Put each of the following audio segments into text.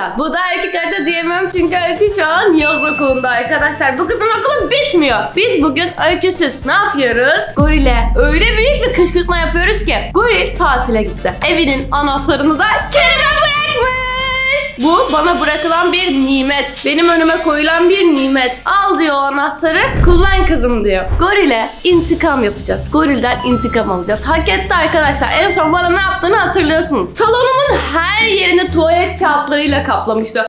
karta. Bu da Öykü karta diyemem çünkü Öykü şu an yaz okulunda arkadaşlar. Bu kızın okulu bitmiyor. Biz bugün Öyküsüz ne yapıyoruz? Goril'e öyle büyük bir kışkırtma yapıyoruz ki. Goril tatile gitti. Evinin anahtarını da Kerem'e. Bu bana bırakılan bir nimet. Benim önüme koyulan bir nimet. Al diyor o anahtarı. Kullan kızım diyor. Goril'e intikam yapacağız. Goril'den intikam alacağız. Hak etti arkadaşlar. En son bana ne yaptığını hatırlıyorsunuz. Salonumun her yerini tuvalet kağıtlarıyla kaplamıştı.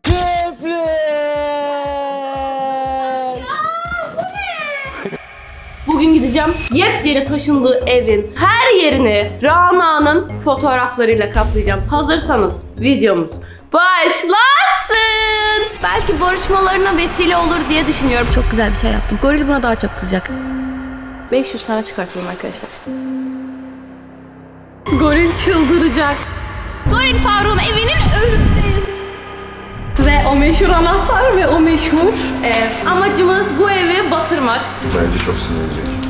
Bugün gideceğim yepyeni taşındığı evin her yerini Rana'nın fotoğraflarıyla kaplayacağım. Hazırsanız videomuz başlasın. Belki barışmalarına vesile olur diye düşünüyorum. Çok güzel bir şey yaptım. Goril buna daha çok kızacak. 500 tane çıkartalım arkadaşlar. Goril çıldıracak. Goril Faruk'un evinin önündeyiz. Ve o meşhur anahtar ve o meşhur ev. Amacımız bu evi batırmak. Bence çok sinirlenecek.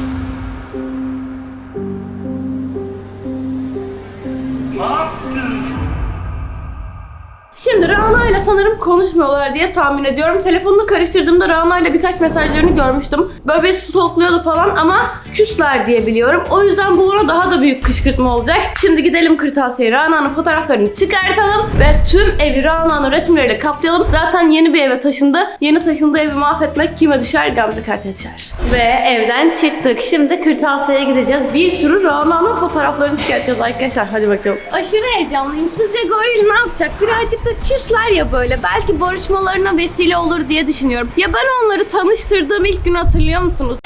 Rana ile sanırım konuşmuyorlar diye tahmin ediyorum. Telefonunu karıştırdığımda Rana ile birkaç mesajlarını görmüştüm. Böyle bir stalkluyordu falan ama küsler diye biliyorum. O yüzden bu ona daha da büyük kışkırtma olacak. Şimdi gidelim kırtasiye Rana'nın fotoğraflarını çıkartalım ve tüm evi Rana'nın resimleriyle kaplayalım. Zaten yeni bir eve taşındı. Yeni taşındığı evi mahvetmek kime düşer? Gamze Kart'a düşer. Ve evden çıktık. Şimdi kırtasiyeye gideceğiz. Bir sürü Rana'nın fotoğraflarını çıkartacağız arkadaşlar. Hadi bakalım. Aşırı heyecanlıyım. Sizce goril ne yapacak? Birazcık da küsler ya böyle. Belki barışmalarına vesile olur diye düşünüyorum. Ya ben onları tanıştırdığım ilk gün hatırlıyor musunuz?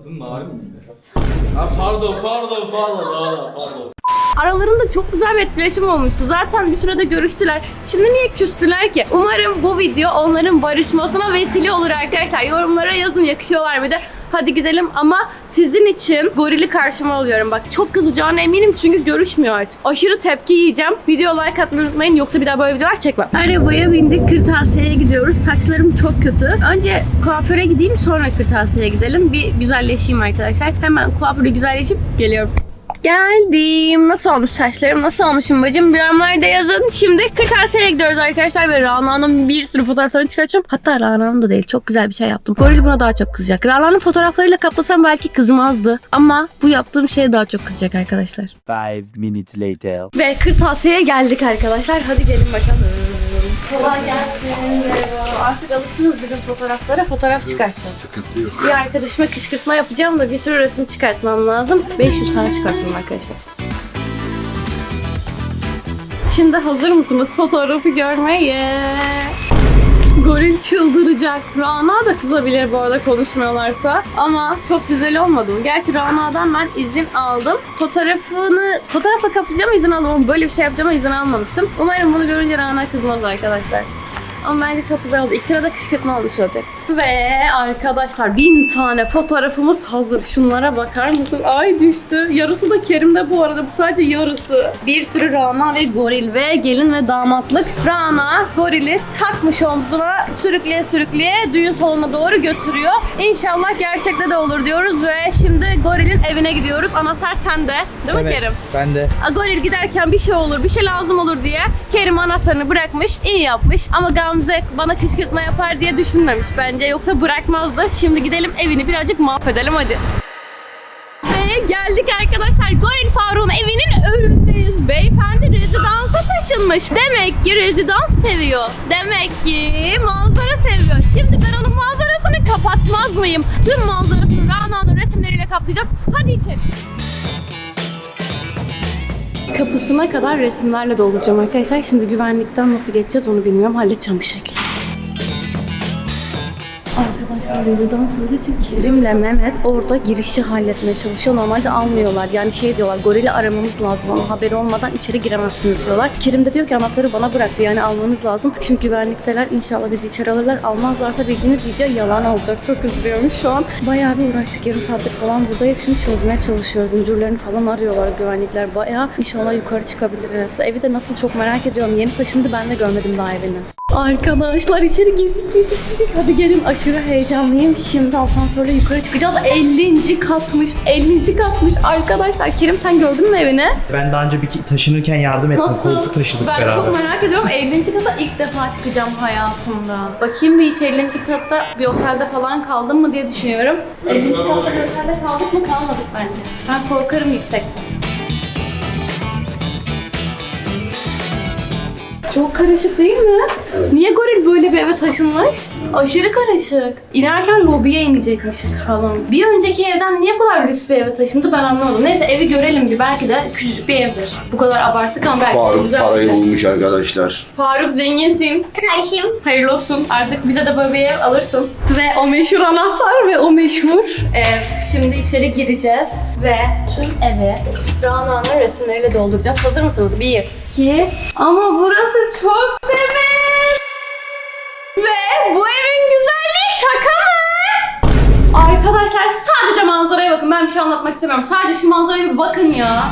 Adın Narin miydi? Ha pardon pardon pardon pardon pardon. Aralarında çok güzel bir etkileşim olmuştu. Zaten bir sürede görüştüler. Şimdi niye küstüler ki? Umarım bu video onların barışmasına vesile olur arkadaşlar. Yorumlara yazın yakışıyorlar mı de. Hadi gidelim ama sizin için gorili karşıma alıyorum. Bak çok kızacağına eminim çünkü görüşmüyor artık. Aşırı tepki yiyeceğim. Video like atmayı unutmayın yoksa bir daha böyle videolar çekmem. Arabaya bindik kırtasiyeye gidiyoruz. Saçlarım çok kötü. Önce kuaföre gideyim sonra kırtasiyeye gidelim. Bir güzelleşeyim arkadaşlar. Hemen kuaförü güzelleşip geliyorum. Geldim. Nasıl olmuş saçlarım? Nasıl olmuşum bacım? Yorumlarda yazın. Şimdi kırtasiyeye gidiyoruz arkadaşlar ve Rana'nın bir sürü fotoğraflarını çıkartacağım. Hatta Rana'nın da değil. Çok güzel bir şey yaptım. Goril buna daha çok kızacak. Rana'nın fotoğraflarıyla kaplasam belki kızmazdı. Ama bu yaptığım şeye daha çok kızacak arkadaşlar. Five minutes later. Ve kırtasiyeye geldik arkadaşlar. Hadi gelin bakalım. Kolay gelsin. Merhaba. Artık alıştınız bizim fotoğraflara. Fotoğraf çıkartacağız. Sıkıntı yok. Bir arkadaşıma kışkırtma yapacağım da bir sürü resim çıkartmam lazım. 500 tane çıkartalım arkadaşlar. Şimdi hazır mısınız fotoğrafı görmeye? Goril çıldıracak. Rana da kızabilir bu arada konuşmuyorlarsa. Ama çok güzel olmadı mı? Gerçi Rana'dan ben izin aldım. Fotoğrafını, fotoğrafa kapacağım izin aldım ama böyle bir şey yapacağıma izin almamıştım. Umarım bunu görünce Rana kızmaz arkadaşlar. Ama bence çok güzel oldu. İkisine de kışkırtma olmuş olacak. Ve arkadaşlar bin tane fotoğrafımız hazır. Şunlara bakar mısın? Ay düştü. Yarısı da Kerim'de bu arada. Bu sadece yarısı. Bir sürü Rana ve goril ve gelin ve damatlık. Rana gorili takmış omzuna sürükleye sürükleye düğün salonuna doğru götürüyor. İnşallah gerçekte de olur diyoruz ve şimdi gorilin evine gidiyoruz. Anahtar sende. Değil mi Kerim? Ben de. Goril giderken bir şey olur, bir şey lazım olur diye Kerim anahtarını bırakmış, iyi yapmış. Ama Gamze bana kışkırtma yapar diye düşünmemiş bence. Yoksa bırakmazdı. Şimdi gidelim evini birazcık mahvedelim hadi. Ve geldik arkadaşlar. Goril Faruk'un evinin önündeyiz. Beyefendi rezidansa taşınmış. Demek ki rezidans seviyor. Demek ki manzara seviyor. Şimdi ben onun manzarasını kapatmaz mıyım? Tüm manzarasını Rana'nın resimleriyle kaplayacağız. Hadi içeri. Kapısına kadar resimlerle dolduracağım arkadaşlar. Şimdi güvenlikten nasıl geçeceğiz onu bilmiyorum. Halledeceğim bir şekilde. Arkadaşlar rezidans olduğu için Kerim'le Mehmet orada girişi halletmeye çalışıyor. Normalde almıyorlar. Yani şey diyorlar gorili aramamız lazım ama haberi olmadan içeri giremezsiniz diyorlar. Kerim de diyor ki anahtarı bana bıraktı yani almanız lazım. Şimdi güvenlikteler inşallah bizi içeri alırlar. Almazlarsa bildiğiniz video yalan olacak. Çok üzülüyorum şu an. Bayağı bir uğraştık. Yarım saattir falan buradayız. Şimdi çözmeye çalışıyoruz. Müdürlerini falan arıyorlar güvenlikler. Bayağı inşallah yukarı çıkabiliriz. Evi de nasıl çok merak ediyorum. Yeni taşındı ben de görmedim daha evini. Arkadaşlar içeri girdik, girdik, girdik. Hadi gelin aşırı heyecanlıyım. Şimdi asansörle yukarı çıkacağız. 50. katmış, 50. katmış. Arkadaşlar Kerim sen gördün mü evini? Ben daha önce bir taşınırken yardım ettim. Koltuk taşıdık ben beraber. çok merak ediyorum. 50. kata ilk defa çıkacağım hayatımda. Bakayım bir hiç 50. katta bir otelde falan kaldım mı diye düşünüyorum. 50. katta bir otelde kaldık mı kalmadık bence. Ben korkarım yüksekten. Çok karışık değil mi? Niye goril böyle bir eve taşınmış? Aşırı karışık. İnerken lobiye inecekmişiz falan. Bir önceki evden niye bu kadar lüks bir eve taşındı ben anlamadım. Neyse evi görelim bir. Belki de küçücük bir evdir. Bu kadar abarttık ama belki de Faruk güzel. parayı ev. bulmuş arkadaşlar. Faruk zenginsin. Karşım. Hayırlı olsun. Artık bize de böyle bir ev alırsın. Ve o meşhur anahtar ve o meşhur ev. Şimdi içeri gireceğiz ve tüm evi Rana'nın resimleriyle dolduracağız. Hazır mısınız? Bir, iki. Ama burası çok temiz. Ve bu evin güzelliği şaka mı? Arkadaşlar sadece manzaraya bakın. Ben bir şey anlatmak istemiyorum. Sadece şu manzaraya bir bakın ya.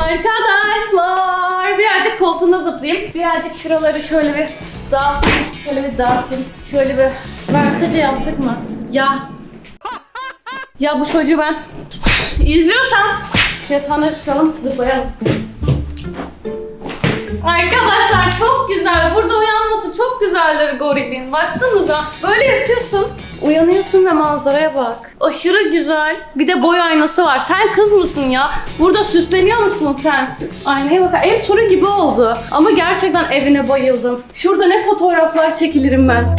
Arkadaşlar birazcık koltuğuna zıplayayım. Birazcık şuraları şöyle bir dağıtayım. Şöyle bir dağıtayım. Şöyle bir versace yastık mı? Ya. Ya bu çocuğu ben izliyorsan yatağına çıkalım zıplayalım. Arkadaşlar çok güzel. Burada uyanması çok güzeldir gorilin. Baksanıza. Böyle yatıyorsun. Uyanıyorsun ve manzaraya bak. Aşırı güzel. Bir de boy aynası var. Sen kız mısın ya? Burada süsleniyor musun sen? Aynaya bak. Ev turu gibi oldu. Ama gerçekten evine bayıldım. Şurada ne fotoğraflar çekilirim ben.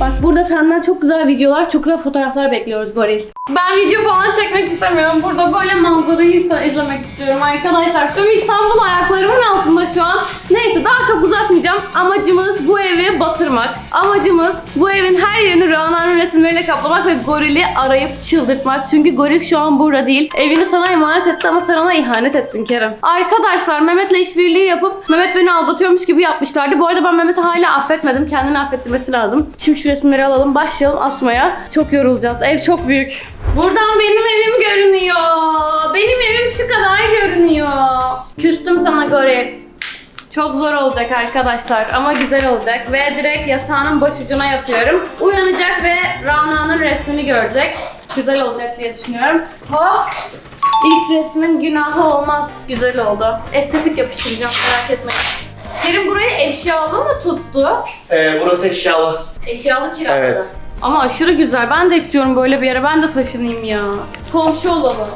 Bak burada senden çok güzel videolar, çok güzel fotoğraflar bekliyoruz Goril. Ben video falan çekmek istemiyorum. Burada böyle manzarayı izlemek istiyorum arkadaşlar. Tüm İstanbul ayaklarımın altında şu an. Neyse daha çok uzatmayacağım. Amacımız bu evi batırmak. Amacımız bu evin her yerini Rana'nın resimleriyle kaplamak ve gorili arayıp çıldırtmak. Çünkü goril şu an burada değil. Evini sana emanet etti ama sen ona ihanet ettin Kerem. Arkadaşlar Mehmet'le işbirliği yapıp Mehmet beni aldatıyormuş gibi yapmışlardı. Bu arada ben Mehmet'i hala affetmedim. Kendini affettirmesi lazım. Şimdi şu resimleri alalım. Başlayalım asmaya. Çok yorulacağız. Ev çok büyük. Buradan benim evim görünüyor. Benim evim şu kadar görünüyor. Küstüm sana Goril. Çok zor olacak arkadaşlar ama güzel olacak ve direkt yatağının başucuna yatıyorum. Uyanacak ve Rana'nın resmini görecek. Güzel olacak diye düşünüyorum. Hop! İlk resmin günahı olmaz. Güzel oldu. Estetik yapıştıracağım merak etmeyin. Kerim burayı eşyalı mı tuttu? Ee, burası eşyalı. Eşyalı kiraladı. Evet. Ama aşırı güzel. Ben de istiyorum böyle bir yere. Ben de taşınayım ya. Komşu olalım.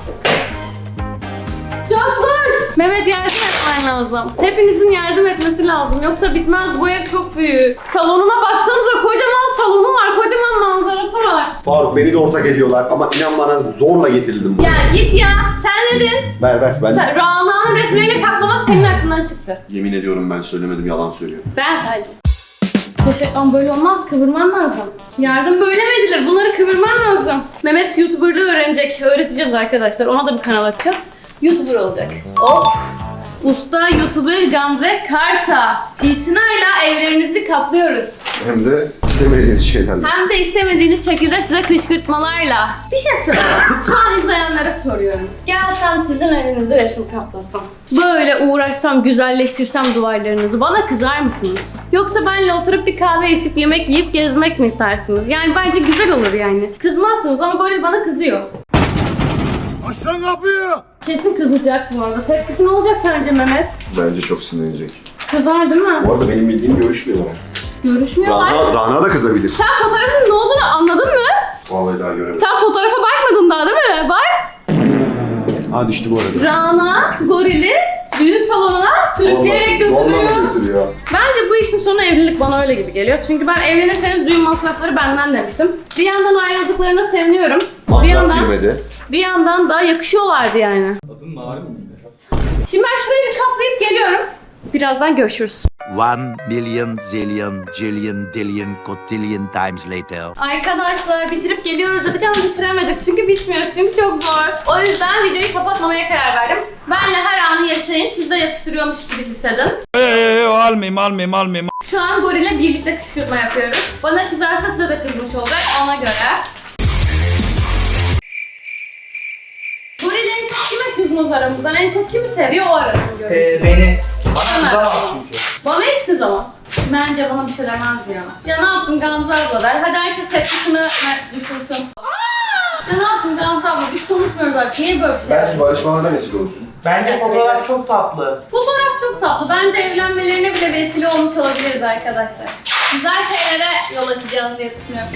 Çok zor. Mehmet yardım etmen lazım. Hepinizin yardım etmesi lazım. Yoksa bitmez. Bu ev çok büyük. Salonuna baksanıza. Kocaman salonu var. Kocaman manzarası var. Faruk beni de ortak ediyorlar ama inan bana zorla getirildim buraya. Ya git ya. Sen dedin. Ver ver ben Sen, Rana'nın resmiyle kaplamak senin aklından çıktı. yemin ediyorum ben söylemedim yalan söylüyorum. Ben sadece. Teşekkür böyle olmaz. Kıvırman lazım. Yardım böyle mi edilir? Bunları kıvırman lazım. Mehmet YouTuber'lığı öğrenecek. Öğreteceğiz arkadaşlar. Ona da bir kanal açacağız. YouTuber olacak. Of! Usta YouTuber Gamze Karta. İtinayla evlerinizi kaplıyoruz. Hem de istemediğiniz şeylerle. Hem de istemediğiniz şekilde size kışkırtmalarla. Bir şey söyleyeyim. Şu an izleyenlere soruyorum. Gelsem sizin evinizi resim kaplasam. Böyle uğraşsam, güzelleştirsem duvarlarınızı bana kızar mısınız? Yoksa benle oturup bir kahve içip yemek yiyip gezmek mi istersiniz? Yani bence güzel olur yani. Kızmazsınız ama Goril bana kızıyor. Açlan kapıyı! Kesin kızacak bu arada. Tepkisi ne olacak sence Mehmet? Bence çok sinirlenecek. Kızar değil mi? Bu arada benim bildiğim görüşmüyorlar artık. Görüşmüyorlar. Rana, Rana da kızabilir. Sen fotoğrafın ne olduğunu anladın mı? Vallahi daha göremedim. Sen fotoğrafa bakmadın daha değil mi? Bak. Ha düştü bu arada. Rana gorili düğün salonuna sürükleyerek götürüyor. Bence bu işin sonu evlilik bana öyle gibi geliyor. Çünkü ben evlenirseniz düğün masrafları benden demiştim. Bir yandan ayrıldıklarına seviniyorum. bir Masraf yandan girmedi. bir yandan da yakışıyorlardı yani. Adın Narin miydi? Şimdi ben şurayı bir kaplayıp geliyorum. Birazdan görüşürüz. One million zillion jillion dillion cotillion times later. Arkadaşlar bitirip geliyoruz dedik ama bitiremedik çünkü bitmiyor çünkü çok zor. O yüzden videoyu kapatmamaya karar verdim. Benle her anı yaşayın, siz de yapıştırıyormuş gibi hissedin. Eee almayayım almayayım almayayım. Şu an gorile birlikte kışkırtma yapıyoruz. Bana kızarsa size de kızmış olacak ona göre. Bu seviyorsunuz aramızdan? En çok kimi seviyor o arasın görüntü. Ee, beni. Kızamaz çünkü. Bana hiç kızamaz. Bence bana bir şey demez ya. Ya ne yaptın Gamze abla der. Hadi herkes tepkisini düşünsün. Ya ne yaptın Gamze abla? Biz konuşmuyoruz artık. Niye böyle bir şey? Belki barışmalarına vesile olsun. Bence fotoğraf çok tatlı. Fotoğraf çok tatlı. Bence evlenmelerine bile vesile olmuş olabiliriz arkadaşlar. Güzel şeylere yol açacağız diye düşünüyorum.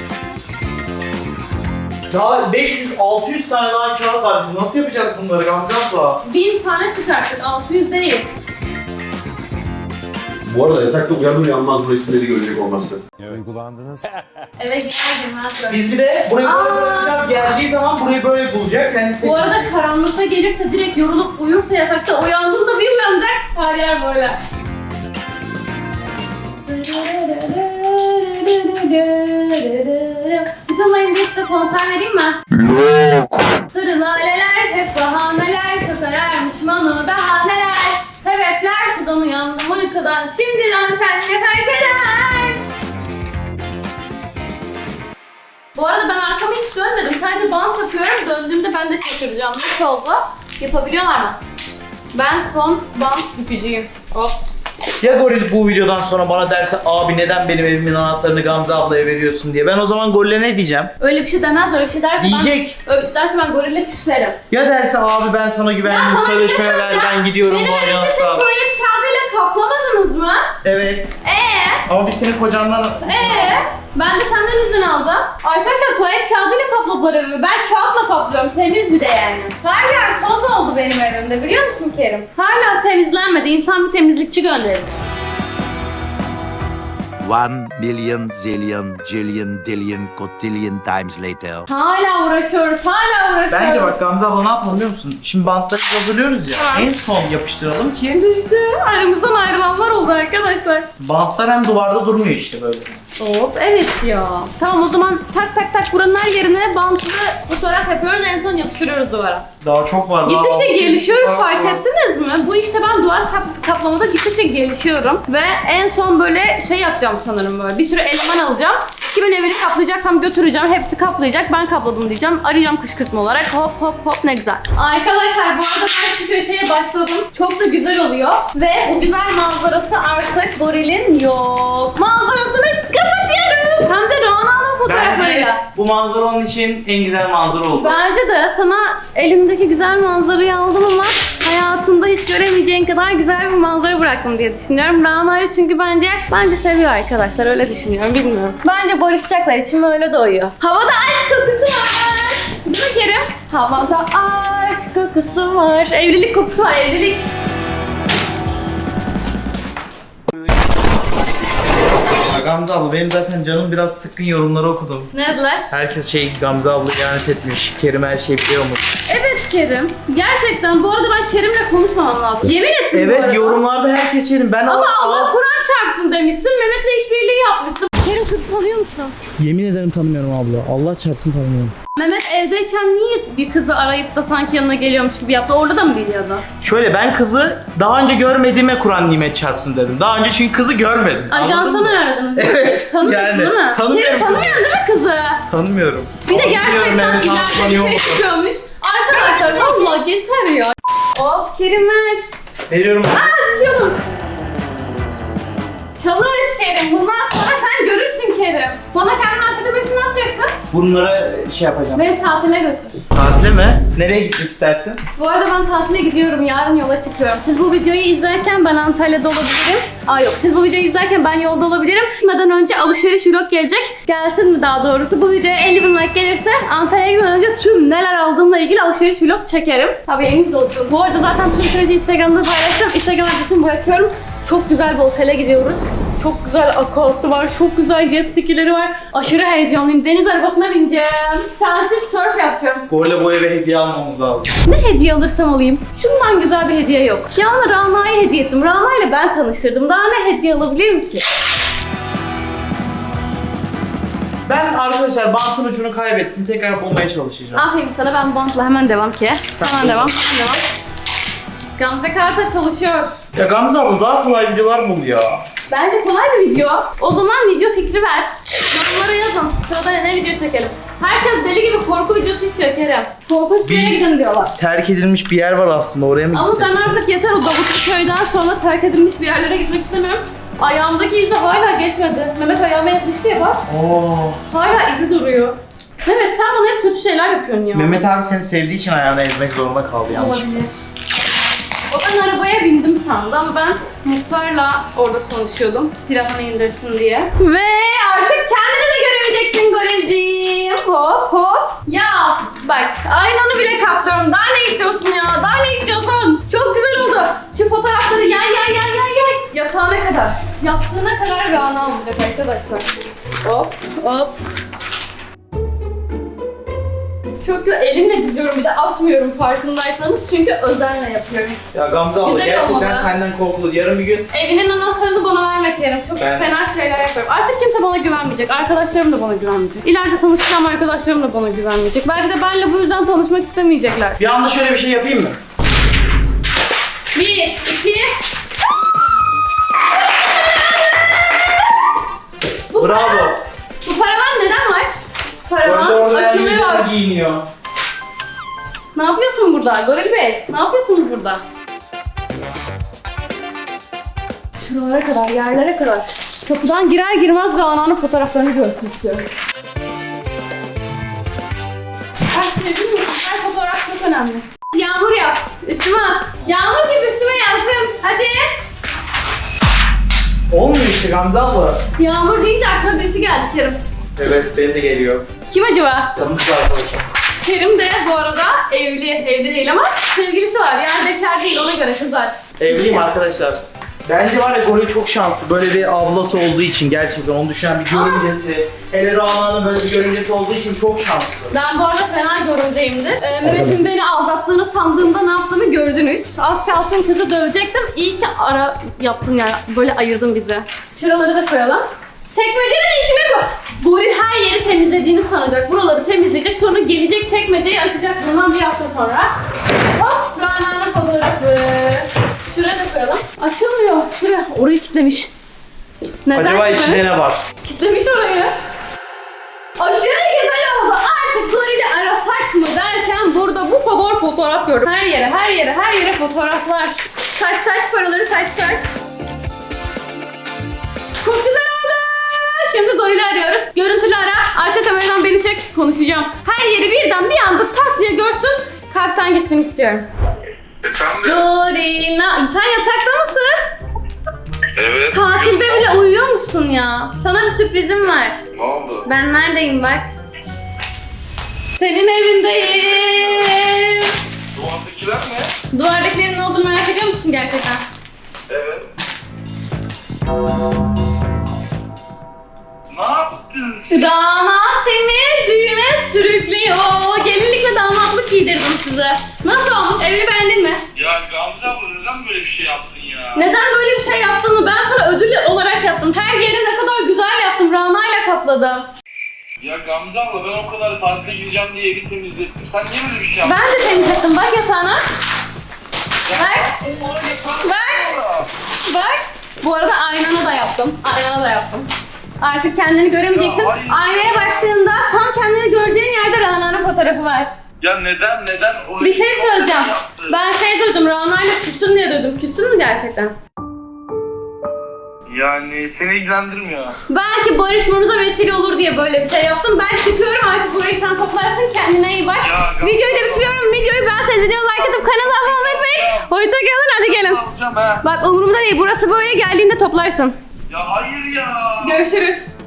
Daha 500-600 tane daha kağıt var. Biz nasıl yapacağız bunları Gamze abla? Bin tane çıkarttık. 600 değil. Bu arada yatakta uyanır uyanmaz bu resimleri görecek olması. Eve girer girmez böyle. Biz bir de burayı böyle Aa. bırakacağız. Geldiği zaman burayı böyle bulacak. Kendisi Bu arada karanlıkta gelirse direkt yorulup uyursa yatakta uyandığında bir uyanacak her yer böyle. Sıkılmayın diye size konser vereyim mi? Yok. Hiç dönmedim. Sadece bant yapıyorum. Döndüğümde ben de şaşıracağım. Nasıl oldu? Yapabiliyorlar mı? Ben son bant bükücüyüm. Ops. Ya Goril bu videodan sonra bana derse abi neden benim evimin anahtarını Gamze ablaya veriyorsun diye. Ben o zaman Goril'e ne diyeceğim? Öyle bir şey demez. Öyle bir şey derse Diyecek. ben... Öyle bir şey derse ben gorille küserim. Ya derse abi ben sana güvendim şey ver ben gidiyorum Benim evimi siz tuvalet kağıdıyla kaplamadınız mı? Evet. Ama biz senin kocandan... Ee? Ben de senden izin aldım. Arkadaşlar tuvalet kağıdıyla kapladılar evimi. Ben kağıtla kaplıyorum. Temiz bir de yani. Her yer toz oldu benim evimde biliyor musun Kerim? Hala temizlenmedi. İnsan bir temizlikçi gönderir. One million zillion jillion dillion cotillion times later. Hala uğraşıyoruz. Hala uğraşıyoruz. Bence bak Gamze abla ne yapalım biliyor musun? Şimdi bantları hazırlıyoruz ya. Tamam. En son yapıştıralım ki Düştü. Aramızdan ayrılanlar oldu arkadaşlar. bantlar hem duvarda durmuyor işte böyle. Hop evet ya. Tamam o zaman tak tak tak buranın her yerine bantlı fotoğraf yapıyoruz en son yapıştırıyoruz duvara. Daha çok var. daha Gittikçe 600 gelişiyoruz var. fark ettiniz mi? Bu işte ben duvar kap- kaplamada gittikçe gelişiyorum. Ve en son böyle şey yapacağım sanırım böyle. Bir sürü eleman alacağım. Kimin evini kaplayacaksam götüreceğim. Hepsi kaplayacak. Ben kapladım diyeceğim. Arayacağım kışkırtma olarak. Hop hop hop ne güzel. Arkadaşlar bu arada ben şu köşeye başladım. Çok da güzel oluyor. Ve bu güzel manzarası artık gorilin yok. Manzarasını kapatıyoruz. Hem de Rana'nın fotoğraflarıyla. Bence bu manzara onun için en güzel manzara oldu. Bence de sana elimdeki güzel manzarayı aldım ama hayatında hiç göremeyeceğin kadar güzel bir manzara bıraktım diye düşünüyorum. Rana'yı çünkü bence bence seviyor arkadaşlar öyle düşünüyorum bilmiyorum. Bence barışacaklar içim öyle doyuyor. Havada aşk kokusu var. Değil mi Kerim? Havada aşk kokusu var. Evlilik kokusu var evlilik. Gamze abla benim zaten canım biraz sıkkın yorumları okudum. Ne dediler? Herkes şey Gamze abla ihanet etmiş. Kerim her şeyi biliyormuş. Evet Kerim. Gerçekten bu arada ben Kerim'le konuşmamam lazım. Yemin ettim bu arada. Evet yorumlarda herkes şeyin ben Ama Allah Kur'an çarpsın demişsin. Mehmet'le işbirliği yapmışsın. Kerim kız tanıyor musun? Yemin ederim tanımıyorum abla. Allah çarpsın tanımıyorum. Mehmet evdeyken niye bir kızı arayıp da sanki yanına geliyormuş gibi yaptı? Orada da mı biliyordu? Şöyle ben kızı daha önce görmediğime Kur'an nimet çarpsın dedim. Daha önce çünkü kızı görmedim. Ajansa mı? aradınız? Evet, Tanımıyorsun yani, değil mi? tanımıyorum Kerim kızı. tanımıyorsun değil mi kızı? Tanımıyorum. Bir de gerçekten ileride bir şey mu? çıkıyormuş. Arkadaşlar valla yeter ya. Of Kerim ver. Veriyorum. Aa düşüyordum. Çalış Kerim. Bundan sonra sen görürsün Kerim. Bana kendini affedemek için ne yapacaksın? Bunları şey yapacağım. Beni tatile götür. Tatile mi? Nereye gitmek istersin? Bu arada ben tatile gidiyorum. Yarın yola çıkıyorum. Siz bu videoyu izlerken ben Antalya'da olabilirim. Aa yok. Siz bu videoyu izlerken ben yolda olabilirim. Gitmeden önce alışveriş vlog gelecek. Gelsin mi daha doğrusu? Bu videoya 50 bin like gelirse Antalya'ya gitmeden önce tüm neler aldığımla ilgili alışveriş vlog çekerim. Haberiniz olsun. Bu arada zaten tüm süreci Instagram'da paylaştım. Instagram adresimi bırakıyorum. Çok güzel bir otele gidiyoruz. Çok güzel akılsı var, çok güzel jet skileri var. Aşırı heyecanlıyım. Deniz arabasına bineceğim. Sensiz surf yapacağım. Gorla bu eve hediye almamız lazım. Ne hediye alırsam alayım. Şundan güzel bir hediye yok. Ya ona Rana'ya hediye ettim. Rana ile ben tanıştırdım. Daha ne hediye alabilirim ki? Ben arkadaşlar bantın ucunu kaybettim. Tekrar bulmaya çalışacağım. Aferin sana ben bantla hemen devam ki. Hemen devam, hemen devam. Gamze Karta çalışıyor. Ya Gamze abla daha kolay videolar bul ya. Bence kolay bir video. O zaman video fikri ver. Yorumlara yazın. Sırada ne video çekelim. Herkes deli gibi korku videosu istiyor Kerem. Yere Bir- gidin diyorlar. Terk edilmiş bir yer var aslında oraya mı Ama gitsek? ben artık yeter o Davutlu köyden sonra terk edilmiş bir yerlere gitmek istemiyorum. Ayağımdaki izi hala geçmedi. Mehmet ayağıma etmişti ya bak. Oo. Hala izi duruyor. Mehmet sen bana hep kötü şeyler yapıyorsun ya. Mehmet abi seni sevdiği için ayağına ezmek zorunda kaldı yanlış. Olabilir. O ben arabaya bindim sandı ama ben muhtarla orada konuşuyordum. Silahını indirsin diye. Ve artık kendini de göremeyeceksin gorilciğim. Hop hop. Ya bak aynanı bile kaplıyorum. Daha ne istiyorsun ya? Daha ne istiyorsun? Çok güzel oldu. Şu fotoğrafları yay yay yay yay yay. Yatağına kadar. Yattığına kadar Rana olacak arkadaşlar. Hop hop. Çok güzel. Elimle diziyorum bir de atmıyorum farkındaysanız çünkü özenle yapıyorum. Ya Gamze abla Güzel gerçekten olmadı. senden korkulur. Yarın bir gün Evinin anahtarını bana verme Kerem. Çok Ben- fena şeyler yapıyorum. Artık kimse bana güvenmeyecek. Arkadaşlarım da bana güvenmeyecek. İleride tanışacağım arkadaşlarım da bana güvenmeyecek. Belki de benle bu yüzden tanışmak istemeyecekler. bir anda şöyle bir şey yapayım mı? Bir, giyiniyor. Ne yapıyorsun burada? Goril Bey, ne yapıyorsunuz burada? Şuralara kadar, yerlere kadar. Kapıdan girer girmez Rana'nın fotoğraflarını görmek istiyorum. Her şey bilmiyorum. Her fotoğraf çok önemli. Yağmur yap. Üstüme at. Yağmur gibi üstüme yazsın. Hadi. Olmuyor işte Gamze abla. Yağmur deyince aklıma birisi geldi Kerim. Evet benim de geliyor. Kim acaba? Yanlış arkadaşım. Kerim de bu arada evli. Evli değil ama sevgilisi var. Yani bekar değil ona göre kızar. Evliyim arkadaşlar. Bence var ya Goril çok şanslı. Böyle bir ablası olduğu için gerçekten onu düşünen bir görümcesi. Hele Rana'nın böyle bir görümcesi olduğu için çok şanslı. Ben bu arada fena görümceyimdir. Ee, Mehmet'in beni aldattığını sandığımda ne yaptığımı gördünüz. Az kalsın kızı dövecektim. İyi ki ara yaptın yani. Böyle ayırdın bizi. Şuraları da koyalım. Çekmecenin işimi bu. Goril her yeri temizlediğini sanacak. Buraları temizleyecek. Sonra gelecek çekmeceyi açacak bundan bir hafta sonra. Hop! Rana'nın fotoğrafı. Şuraya da koyalım. Açılmıyor. Şuraya. Orayı kilitlemiş. Neden Acaba içinde ne var? Kitlemiş orayı. Aşırı güzel oldu. Artık gorili arasak mı derken burada bu kadar fotoğraf gördüm. Her yere, her yere, her yere fotoğraflar. Saç saç paraları saç saç. Çok güzel. Şimdi gorili arıyoruz. Görüntülü ara. Arka kameradan beni çek. Konuşacağım. Her yeri birden bir anda tak diye görsün. Kalpten gitsin istiyorum. Efendim? Goril. Sen yatakta mısın? Evet. Tatilde bile uyuyor musun ya? Sana bir sürprizim var. Ne oldu? Ben neredeyim bak. Senin evindeyim. Duvardakiler ne? Duvardakilerin ne olduğunu merak ediyor musun gerçekten? Evet. Rana seni düğüne sürüklüyor. Gelinlik ve damatlık giydirdim size. Nasıl olmuş? Evini beğendin mi? Ya Gamze abla neden böyle bir şey yaptın ya? Neden böyle bir şey yaptığını ben sana ödül olarak yaptım. Her yeri ne kadar güzel yaptım. Rana ile kapladım. Ya Gamze abla ben o kadar tatile gideceğim diye evi temizlettim. Sen niye böyle bir şey yaptın? Ben de temizlettim. Bak yatağına. Bak. Bak. Bak. Bu arada aynana da yaptım. Aynana da yaptım. Artık kendini göremeyeceksin. Ya hayır. Aynaya baktığında tam kendini göreceğin yerde Rana'nın fotoğrafı var. Ya neden neden? O Bir şey söyleyeceğim. Ben şey duydum, Rana'yla küstün diye duydum. Küstün mü gerçekten? Yani seni ilgilendirmiyor. Belki barışmanıza vesile olur diye böyle bir şey yaptım. Ben çıkıyorum artık burayı sen toplarsın. Kendine iyi bak. Ya, Videoyu da bitiriyorum. Videoyu beğenseniz videoyu like atıp kanala abone olmayı unutmayın. Hoşçakalın hadi gelin. Bak umurumda değil. Burası böyle geldiğinde toplarsın. Ya hayır ya. Görüşürüz.